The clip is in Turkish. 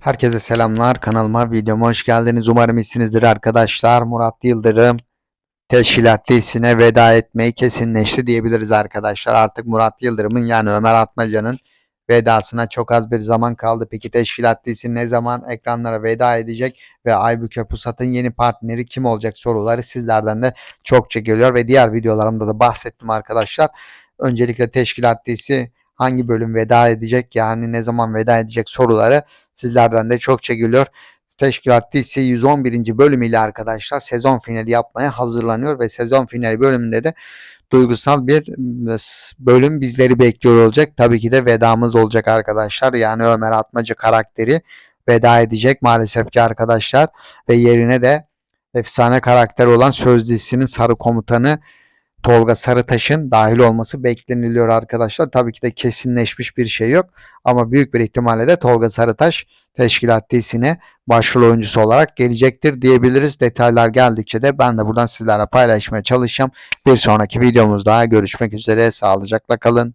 Herkese selamlar. Kanalıma, videoma hoş geldiniz. Umarım iyisinizdir arkadaşlar. Murat Yıldırım teşkilat dizisine veda etmeyi kesinleşti diyebiliriz arkadaşlar. Artık Murat Yıldırım'ın yani Ömer Atmaca'nın vedasına çok az bir zaman kaldı. Peki teşkilat dizisi ne zaman ekranlara veda edecek ve Aybüke Pusat'ın yeni partneri kim olacak soruları sizlerden de çokça geliyor ve diğer videolarımda da bahsettim arkadaşlar. Öncelikle teşkilat dizisi hangi bölüm veda edecek yani ne zaman veda edecek soruları sizlerden de çokça geliyor. Teşkilat dizisi 111. bölümüyle arkadaşlar sezon finali yapmaya hazırlanıyor ve sezon finali bölümünde de duygusal bir s- bölüm bizleri bekliyor olacak. Tabii ki de vedamız olacak arkadaşlar. Yani Ömer Atmaca karakteri veda edecek maalesef ki arkadaşlar ve yerine de efsane karakter olan Söz sarı komutanı Tolga Sarıtaş'ın dahil olması bekleniliyor arkadaşlar. Tabii ki de kesinleşmiş bir şey yok ama büyük bir ihtimalle de Tolga Sarıtaş teşkilat dizisine başrol oyuncusu olarak gelecektir diyebiliriz. Detaylar geldikçe de ben de buradan sizlerle paylaşmaya çalışacağım. Bir sonraki videomuzda görüşmek üzere. Sağlıcakla kalın.